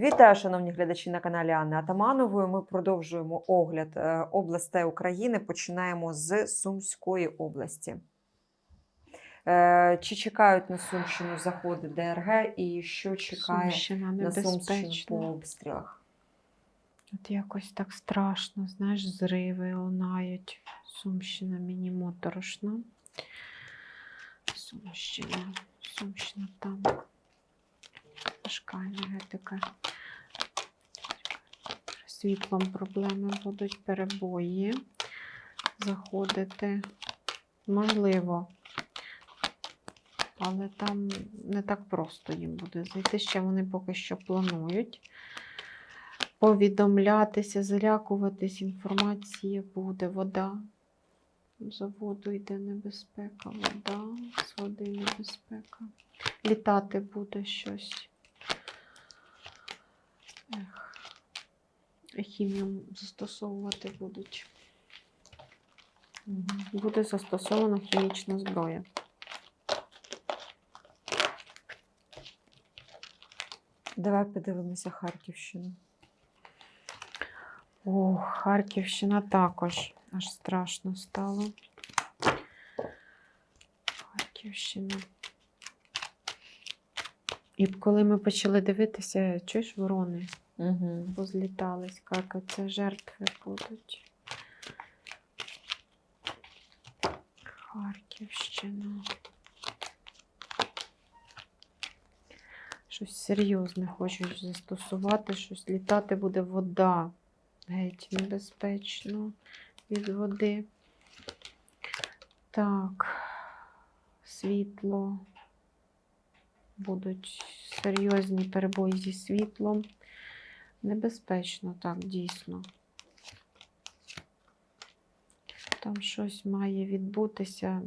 Вітаю, шановні глядачі на каналі Анни Атаманової. Ми продовжуємо огляд е, областей України. Починаємо з Сумської області. Е, Чи чекають на Сумщину заходи ДРГ і що чекає Сумщина на Сумщину по обстрілах? От якось так страшно, знаєш, зриви лунають. Сумщина мені моторошна. Сумщина, Сумщина там. Важка енергетика. Світлом проблеми будуть перебої. Заходити можливо. Але там не так просто їм буде зайти. Ще вони поки що планують повідомлятися, залякуватись, інформація буде, вода. За воду йде небезпека, вода, з води небезпека. Літати буде щось. Ех. Хімію застосовувати будуть. Буде застосована хімічна зброя. Давай подивимося Харківщину. Ох, Харківщина також аж страшно стало. Харківщина. І коли ми почали дивитися, чуєш, ворони Угу. позлітались, як це жертви будуть. Харківщина. Щось серйозне хочуть застосувати, щось літати буде вода. Геть небезпечно від води. Так, світло. Будуть серйозні перебої зі світлом. Небезпечно, так, дійсно. Там щось має відбутися.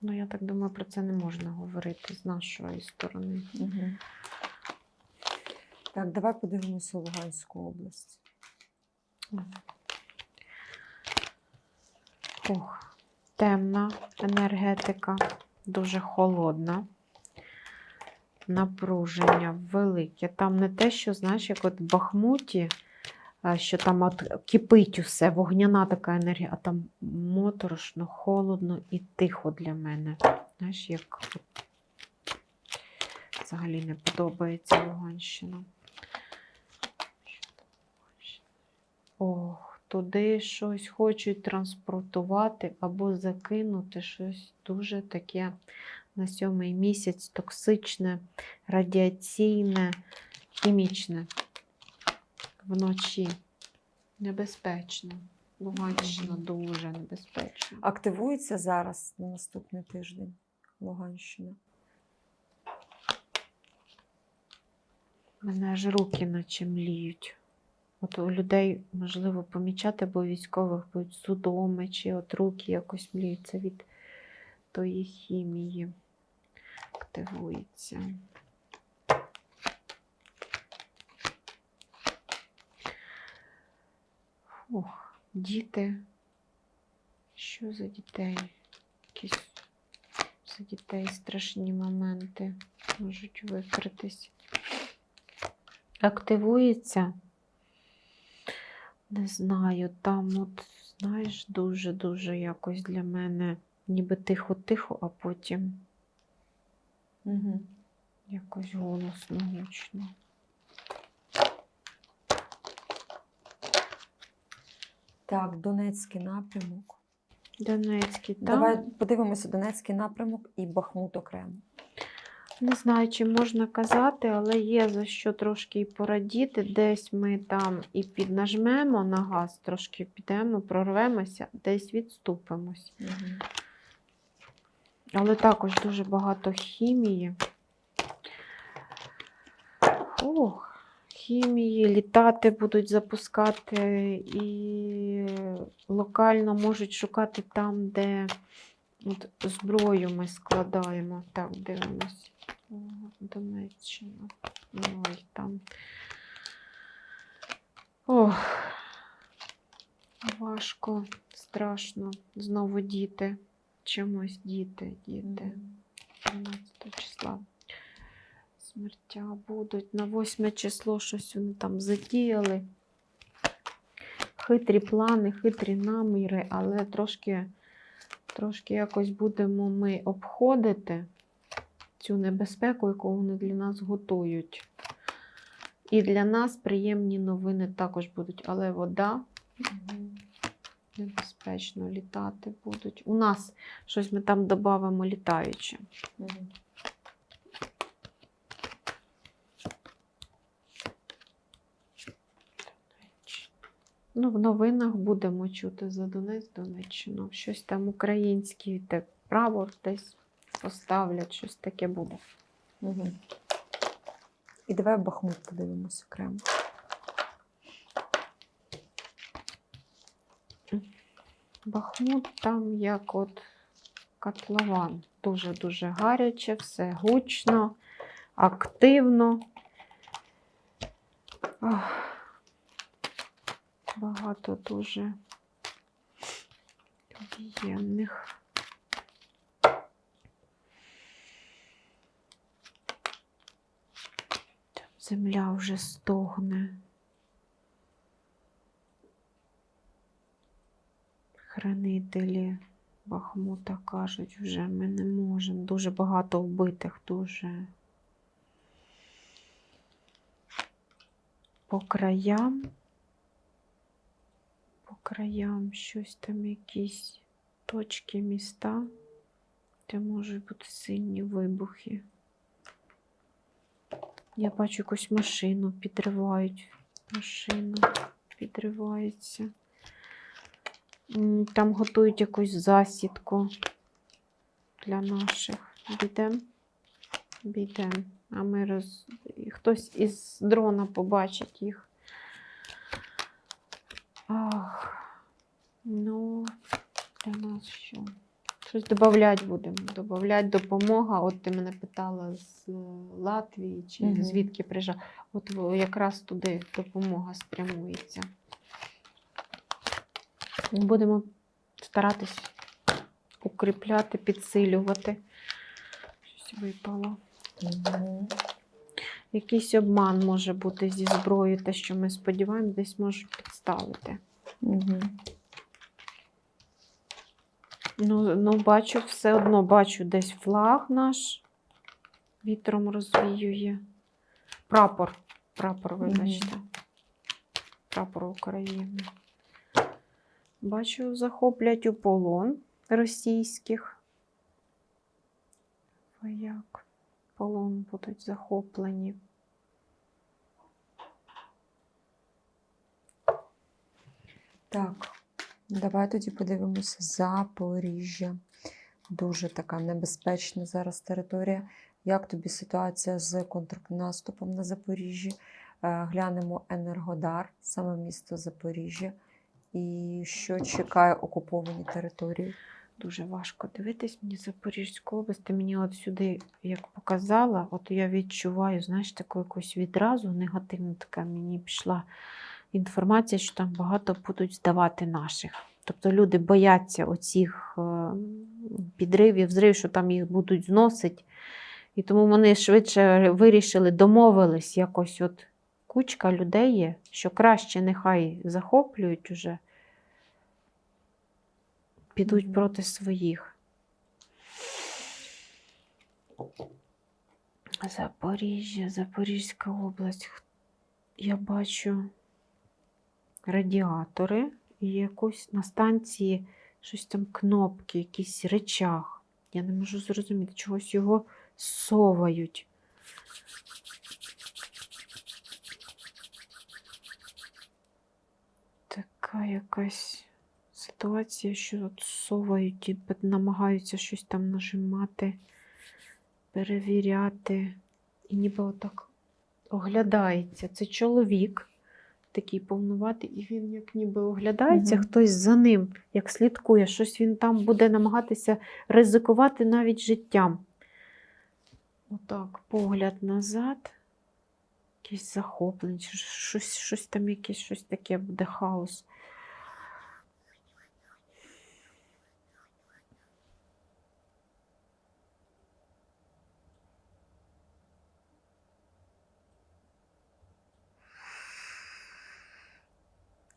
Ну, я так думаю, про це не можна говорити з нашої сторони. Угу. Так, давай подивимося Луганську область. Ох, темна енергетика, дуже холодна. Напруження велике. Там не те, що, знаєш, як от в Бахмуті, що там от кипить усе, вогняна така енергія, а там моторошно, холодно і тихо для мене. Знаєш, як взагалі не подобається Луганщина. Ох, туди щось хочуть транспортувати або закинути щось дуже таке на сьомий місяць токсичне, радіаційне, хімічне вночі. Небезпечно. Луганщина дуже небезпечна. Активується зараз на наступний тиждень Луганщина. Мене аж руки наче мліють. От у людей, можливо, помічати, бо у військових будуть судоми, чи от руки якось мліються від тої хімії. Активується. Ох, діти. Що за дітей? Якісь за дітей страшні моменти можуть викритись активується. Не знаю, там, от, знаєш, дуже-дуже якось для мене ніби тихо-тихо, а потім Угу. якось голосно, гучно. Так, Донецький напрямок. Донецький, там. Давай подивимося Донецький напрямок і Бахмут окремо. Не знаю, чи можна казати, але є за що трошки і порадіти. Десь ми там і піднажмемо на газ, трошки підемо, прорвемося, десь відступимось. Угу. Але також дуже багато хімії. Ох, хімії, літати будуть запускати і локально можуть шукати там, де от, зброю ми складаємо. Так, дивимось. Донеччина. Ой, там. Ох, важко, страшно. Знову діти. Чомусь діти, діти. 12 числа. Смертя будуть. На 8 число щось вони там затіяли. Хитрі плани, хитрі наміри, але трошки, трошки якось будемо ми обходити цю небезпеку, яку вони для нас готують. І для нас приємні новини також будуть, але вода небезпечно літати будуть. У нас щось ми там додамо літаюче. Мгм. Ну, в новинах будемо чути за Донець, Донеччину. Щось там українське, те право десь поставлять, щось таке буде. Мгм. І давай Бахмут подивимось окремо. Бахмут там як от котлован. Дуже-дуже гаряче, все гучно, активно. Ах, Багато дуже. Там Земля вже стогне. Хранителі Бахмута кажуть, вже ми не можемо. Дуже багато вбитих, дуже. По краям. По краям щось там якісь точки, міста, де можуть бути сильні вибухи. Я бачу якусь машину підривають. Машина підривається. Там готують якусь засідку для наших. Бідем. Бідем. А ми роз... Хтось із дрона побачить їх. Ах. Ну, для нас що? Щось додавати будемо. Додавати допомога. От ти мене питала з е, Латвії чи Мгм. звідки приїжджав. От якраз туди допомога спрямується. Будемо старатись укріпляти, підсилювати. Щось випало. Якийсь обман може бути зі зброєю, те, що ми сподіваємось, десь можуть підставити. Мгм. Ну, ну, бачу, все одно бачу десь флаг наш вітром розвіює. Прапор. Прапор, вибачте. Прапор України. Бачу, захоплять у полон російських. Вояк. Полон будуть захоплені. Так, давай тоді подивимося Запоріжжя. Дуже така небезпечна зараз територія. Як тобі ситуація з контрнаступом на Запоріжжі? Е, Глянемо Енергодар, саме місто Запоріжжя. І що чекає окуповані території? Дуже важко дивитись мені Запорізьку область. Ти мені от сюди, як показала, от я відчуваю, знаєш, таку якусь відразу негативна така мені пішла інформація, що там багато будуть здавати наших. Тобто люди бояться оцих е, підривів, зрив, що там їх будуть зносити. І тому вони швидше вирішили, домовились якось от кучка людей є, що краще нехай захоплюють уже підуть проти своїх. Запоріжжя, Запорізька область. Я бачу радіатори і якусь на станції щось там кнопки, якийсь речах. Я не можу зрозуміти, чогось його совають. Така якась ситуація, що от совають і намагаються щось там нажимати, перевіряти. І ніби отак оглядається. Це чоловік такий повнуватий, і він як ніби оглядається, Мгм. хтось за ним, як слідкує, щось він там буде намагатися ризикувати навіть життям. Отак, погляд назад. Якесь захоплення, щось, щось там, якесь щось таке буде хаос.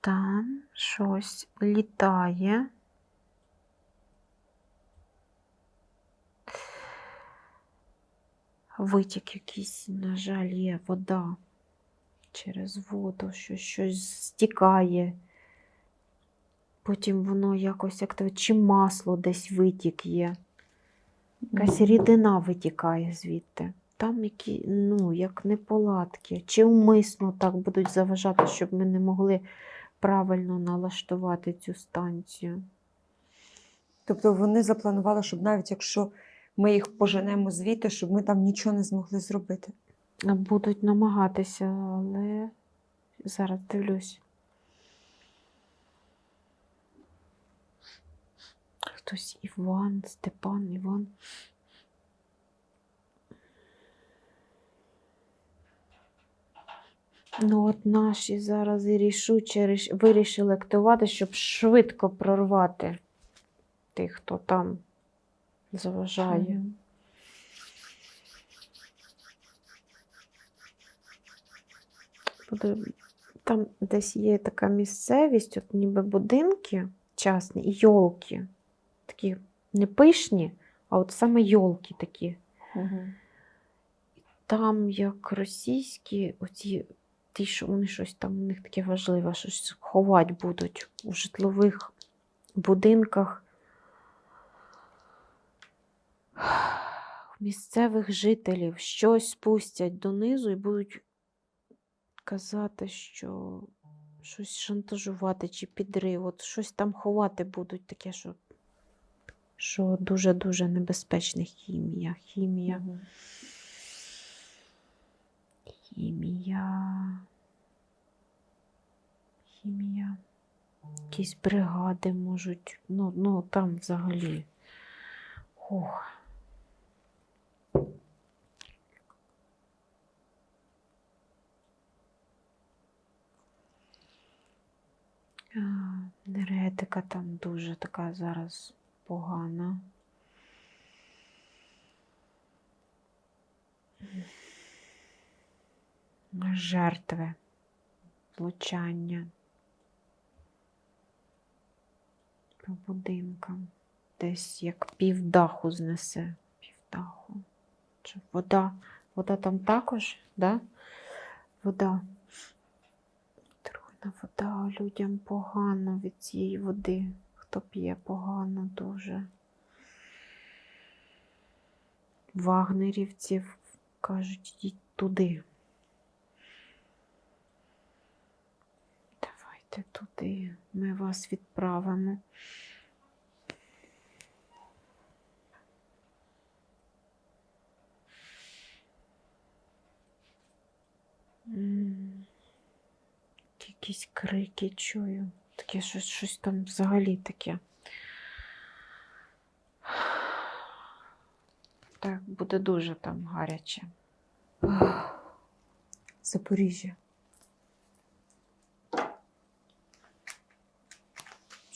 Там щось літає. Витік якийсь, на жаль, є вода через воду, що щось стікає. Потім воно якось як то, чи масло десь витік є. Якась рідина витікає звідти. Там які, ну, як неполадки. Чи умисно так будуть заважати, щоб ми не могли правильно налаштувати цю станцію. Тобто вони запланували, щоб навіть якщо ми їх поженемо звідти, щоб ми там нічого не змогли зробити. Будуть намагатися, але зараз дивлюсь. Хтось Іван, Степан, Іван. Ну, от наші зараз і рішуче вирішили активувати, щоб швидко прорвати тих, хто там заважає. Мгм. Буде- Там десь є така місцевість, от ніби будинки частні і йолки. Такі не пишні, а от саме йолки такі. Мгм. Там як російські, оці, ті, що вони щось там, у них таке важливе, щось ховати будуть у житлових будинках. Місцевих жителів щось спустять донизу і будуть казати, що щось шантажувати чи підрив, от щось там ховати будуть таке, що, що дуже-дуже небезпечна хімія. Хімія. Мгм. Хімія. Хімія. Якісь бригади можуть. Ну, ну там взагалі. Ох. Енергетика там дуже така зараз погана. Жертви, влучання по будинкам. Десь як півдаху знесе. Півдаху. Чи вода? Вода там також, да? Вода. Отруйна вода, людям погано від цієї води. Хто п'є погано дуже. Вагнерівців кажуть, йдіть туди. Давайте туди. Ми вас відправимо. Якісь крики чую. Таке щось, щось там взагалі таке. Так, буде дуже там гаряче. Запоріжжя.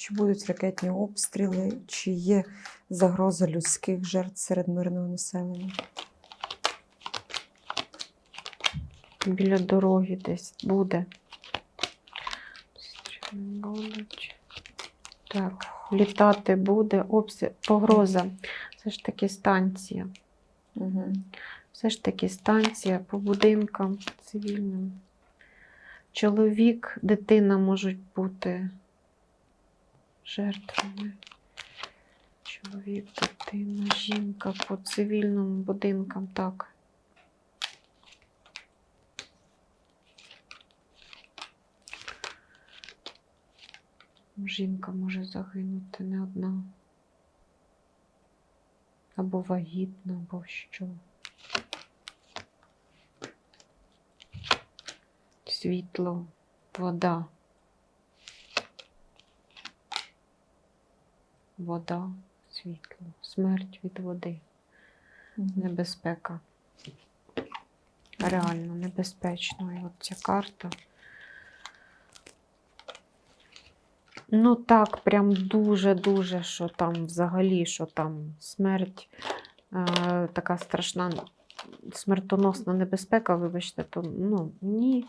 Чи будуть ракетні обстріли, чи є загроза людських жертв серед мирного населення? Біля дороги десь буде. Так, літати буде. Обстріл. Погроза. Все ж таки станція. Угу. Все ж таки станція по будинкам цивільним. Чоловік, дитина можуть бути жертвами. Чоловік, дитина, жінка по цивільним будинкам, так. Жінка може загинути не одна. Або вагітна, або що. Світло, вода. Вода, світло, смерть від води, небезпека. Реально небезпечно. І от ця карта. Ну так, прям дуже-дуже, що там взагалі, що там смерть, е, така страшна, смертоносна небезпека, вибачте, то ну ні.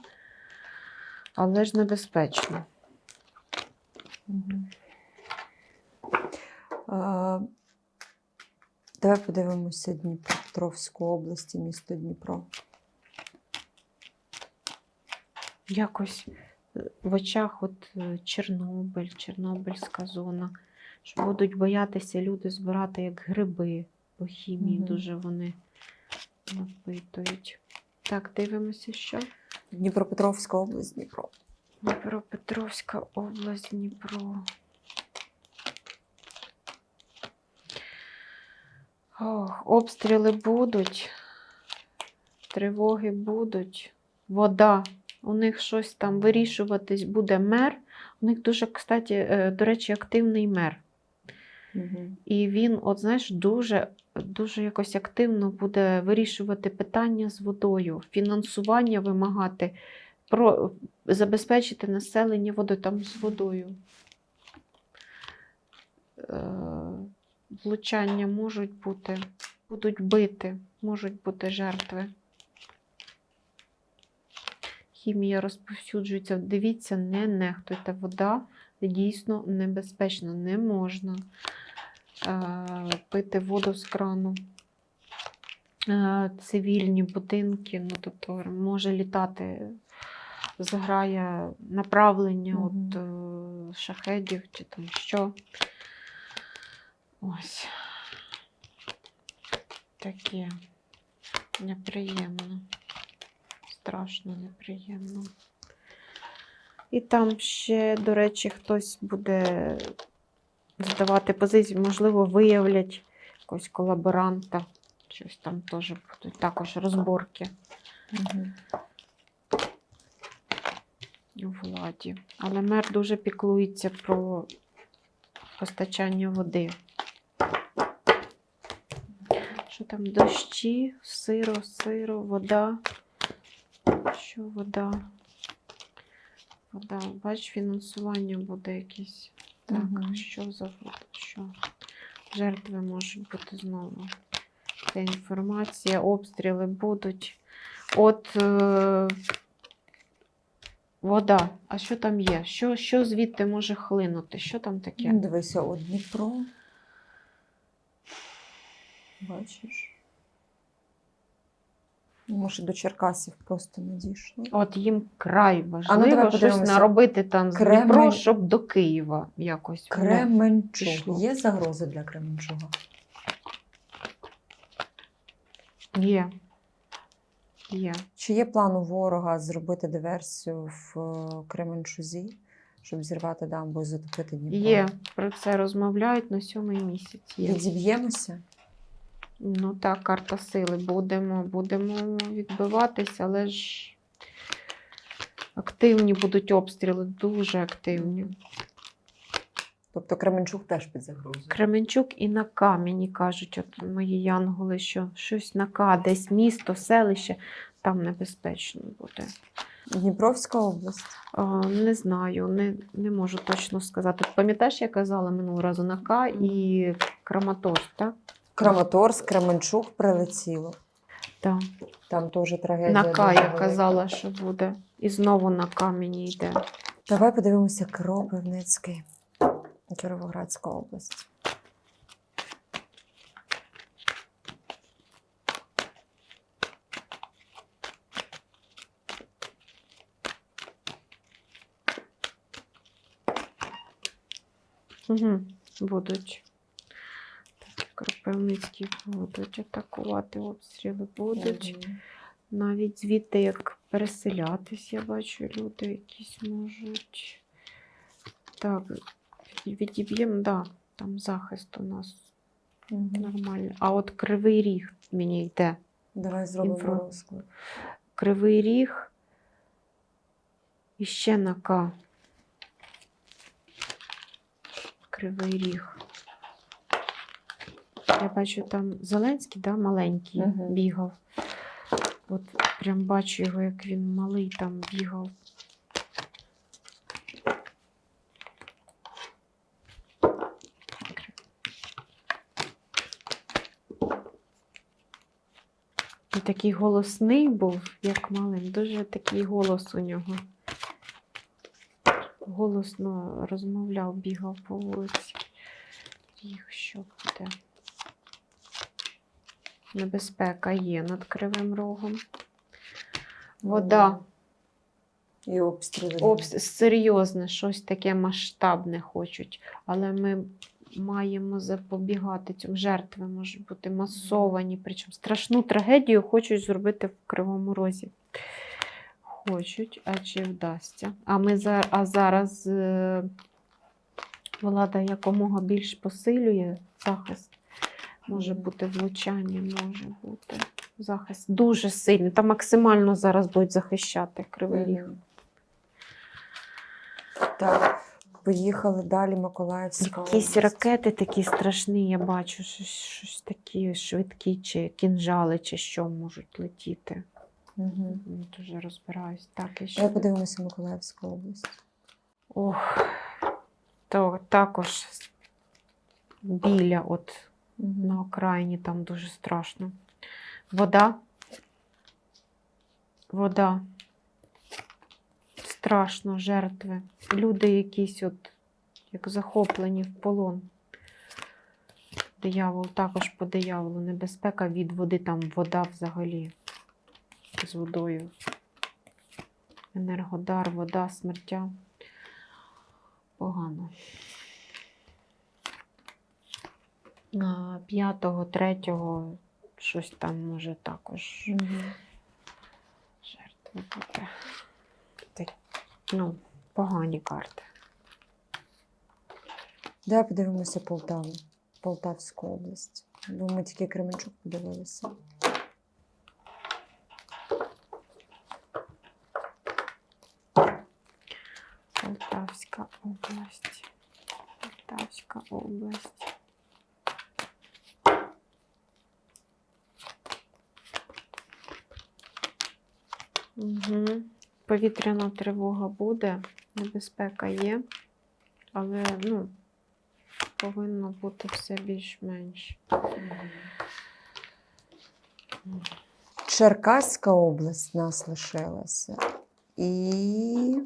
Але ж небезпечно. Мгм. Давай подивимося Дніпропетровську область і місто Дніпро. Якось е, в очах от е, Чорнобиль, Чорнобильська зона. Що будуть боятися люди збирати як гриби, по хімії Мгм. дуже вони напитують. Так, дивимося, що. Дніпропетровська область, Дніпро. Дніпропетровська область, Дніпро. Ох, обстріли будуть, тривоги будуть, вода. У них щось там вирішуватись буде мер. У них дуже, кстати, е, до речі, активний мер. Угу. І він, от знаєш, дуже, дуже якось активно буде вирішувати питання з водою, фінансування вимагати, про, забезпечити населення водою там з водою. Влучання можуть бути, будуть бити, можуть бути жертви. Хімія розповсюджується. Дивіться, не нехтуйте. Вода дійсно небезпечна, не можна е, пити воду з крану. Е, Цивільні будинки, ну тобто може літати зграя направлення Мгм. от е, шахедів чи там що. Ось. Таке неприємно. Страшно неприємно. І там ще, до речі, хтось буде здавати позицію, можливо, виявлять якогось колаборанта. Щось там теж будуть також розборки Угу. у владі. Але мер дуже піклується про постачання води. Що там дощі, сиро, сиро, вода. Що вода? Вода. Бач, фінансування буде якесь. Так, Мгм. що за вода? Що? Жертви можуть бути знову. Це інформація, обстріли будуть. От е, вода. А що там є? Що, що звідти може хлинути? Що там таке? Дивися, от Дніпро. Бачиш? Може, до Черкасів просто не дійшло. От їм край ну, важливо давай щось подивимося. наробити там з Кремль- Дніпро, щоб до Києва якось. Кременчуг. Є загроза для Кременчуга? Є. Є. Чи є план у ворога зробити диверсію в е, Кременчузі, щоб зірвати дамбу і затопити Дніпро? Є. Про це розмовляють на сьомий місяць. Є. Відіб'ємося? Ну так, карта сили. Будемо, будемо відбиватися, але ж активні будуть обстріли, дуже активні. Тобто Кременчуг теж під загрозою. Кременчук і на камені кажуть, от мої янголи, що щось на К, десь місто, селище, там небезпечно буде. Дніпровська область. А, не знаю, не, не можу точно сказати. Пам'ятаєш, я казала минулого разу на К і Краматорськ, так? Краматорськ, Кременчуг прилетіло. Так. Там теж трагедія. На К я казала, що буде. І знову на камені йде. Давай подивимося Кропивницький, Кіровоградська область. Угу. Будуть. Так, Кропивницькі будуть атакувати, обстріли будуть. Мгм. Навіть звідти як переселятись, я бачу, люди якісь можуть. Так, відіб'ємо, да, там захист у нас Мгм. нормальний. А от кривий ріг мені йде. Давай зробимо розклад. Кривий ріг і ще на К. Кривий ріг. Я бачу, там Зеленський, да, маленький, Мгм. бігав. От прям бачу його, як він малий там бігав. І такий голосний був, як малим. Дуже такий голос у нього. голосно розмовляв, бігав по вулиці. Їх що буде? Небезпека є над кривим рогом. Вода. І обстріли. Обс... Серйозне, щось таке масштабне хочуть. Але ми маємо запобігати цьому. Жертви можуть бути масовані. Причому страшну трагедію хочуть зробити в Кривому Розі. Хочуть, а чи вдасться? А ми за... а зараз е, влада якомога більш посилює захист. Може бути влучання, може бути захист дуже сильний. Та максимально зараз будуть захищати Кривий Ріг. Так, поїхали далі Миколаївська. Якісь область. ракети такі страшні, я бачу, щось, щось такі швидкі, чи кінжали, чи що можуть летіти. Мгм. Не дуже розбираюсь. Так, і що. подивимося Миколаївську область. Ох, то також біля, от. На окраїні, там дуже страшно. Вода. Вода. Страшно, жертви. Люди якісь, от, як захоплені в полон. Диявол також по дияволу. Небезпека від води, там вода взагалі з водою. Енергодар, вода, смертя. Погано. А, П'ятого, третього, щось там може також жертви бути. Так, ну, погані карти. Давай подивимося Полтаву, Полтавську область. Бо ми тільки Кременчук подивилися. Полтавська область. Полтавська область. Угу. Повітряна тривога буде, небезпека є, але ну, повинно бути все більш-менш. Черкаська область нас лишилася. І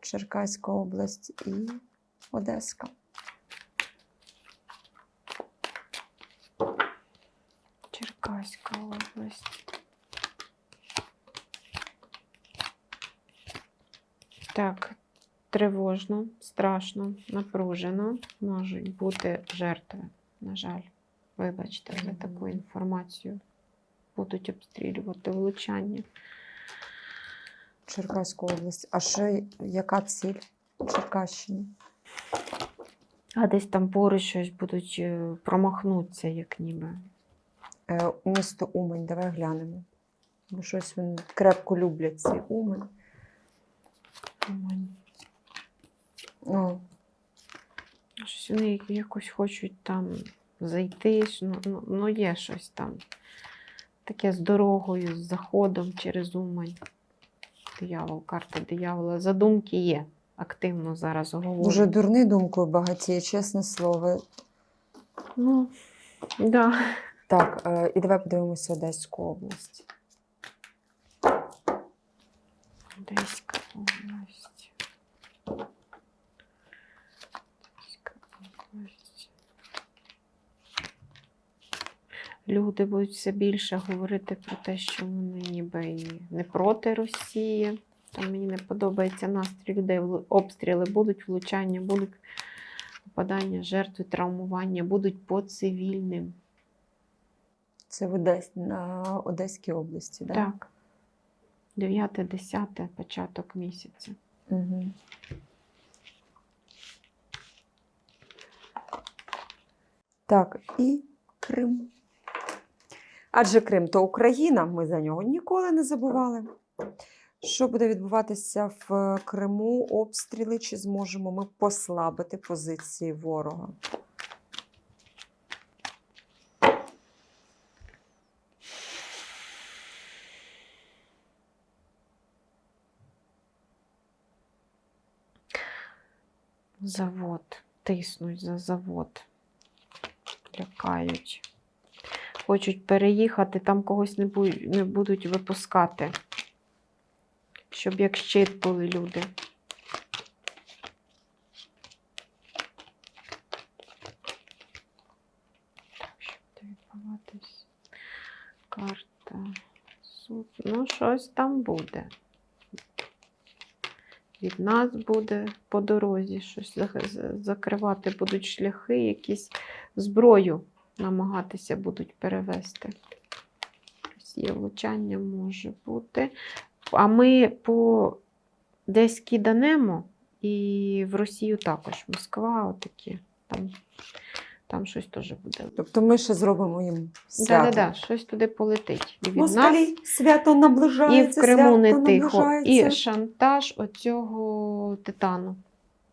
Черкаська область і Одеська. Черкаська область. Так, тривожно, страшно, напружено. Можуть бути жертви. На жаль, вибачте за таку інформацію. Будуть обстрілювати влучання. Черкаську область. А ще яка ціль Черкащини? А десь там поруч щось будуть е, промахнуться, як ніби. Е, місто Умань, давай глянемо. Бо щось вони крепко люблять ці Умань. Умань. Ну, Щось вони якось хочуть там зайти. Ну, ну, ну є щось там. Таке з дорогою, з заходом через Умань. Диявол, карта диявола. Задумки є. Активно зараз говорять. дуже дурний думкою багатіє, чесне слово. Ну, да. Так, е, і давай подивимося Одеську область. Одеська область. Область. Люди будуть все більше говорити про те, що вони ніби і не проти Росії. Там мені не подобається настрій людей. Обстріли будуть, влучання будуть, попадання, жертви, травмування будуть по цивільним. Це в Одес... на Одеській області, так? Так. 9-10 початок місяця. Угу. Так, і Крим. Адже Крим то Україна, ми за нього ніколи не забували. Що буде відбуватися в Криму? Обстріли, чи зможемо ми послабити позиції ворога? завод, тиснуть за завод, лякають. Хочуть переїхати, там когось не, бу не будуть випускати, щоб як щит були люди. Так, щоб буде відбуватись. Карта. Суд. Ну, щось там буде. Від нас буде по дорозі щось закривати будуть шляхи, якісь зброю намагатися будуть перевести. Є влучання може бути. А ми по десь киданемо, і в Росію також Москва, отакі. Там, там щось теж буде. Тобто ми ще зробимо їм Да, свято. да, да, щось туди полетить. І від Москалі, нас, свято і в Криму не тихо. І шантаж оцього титану.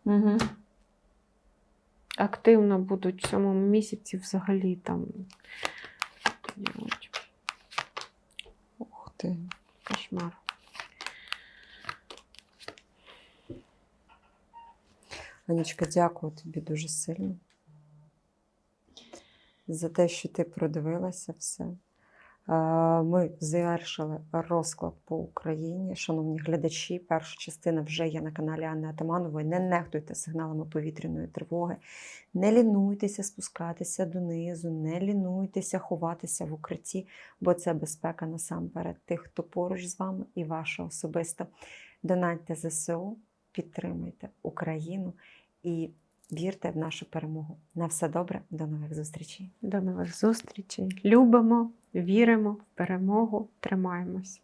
Угу. Активно будуть в цьому місяці взагалі там. Ух ти. Кошмар. Анічка, дякую тобі дуже сильно за те, що ти продивилася все. Ми завершили розклад по Україні. Шановні глядачі, перша частина вже є на каналі Анни Атаманової. Не нехтуйте сигналами повітряної тривоги, не лінуйтеся спускатися донизу, не лінуйтеся ховатися в укритті, бо це безпека насамперед тих, хто поруч з вами і ваша особиста. Донатьте ЗСУ, підтримуйте Україну і вірте в нашу перемогу. На все добре, до нових зустрічей. До нових зустрічей. Любимо, віримо в перемогу, тримаємось.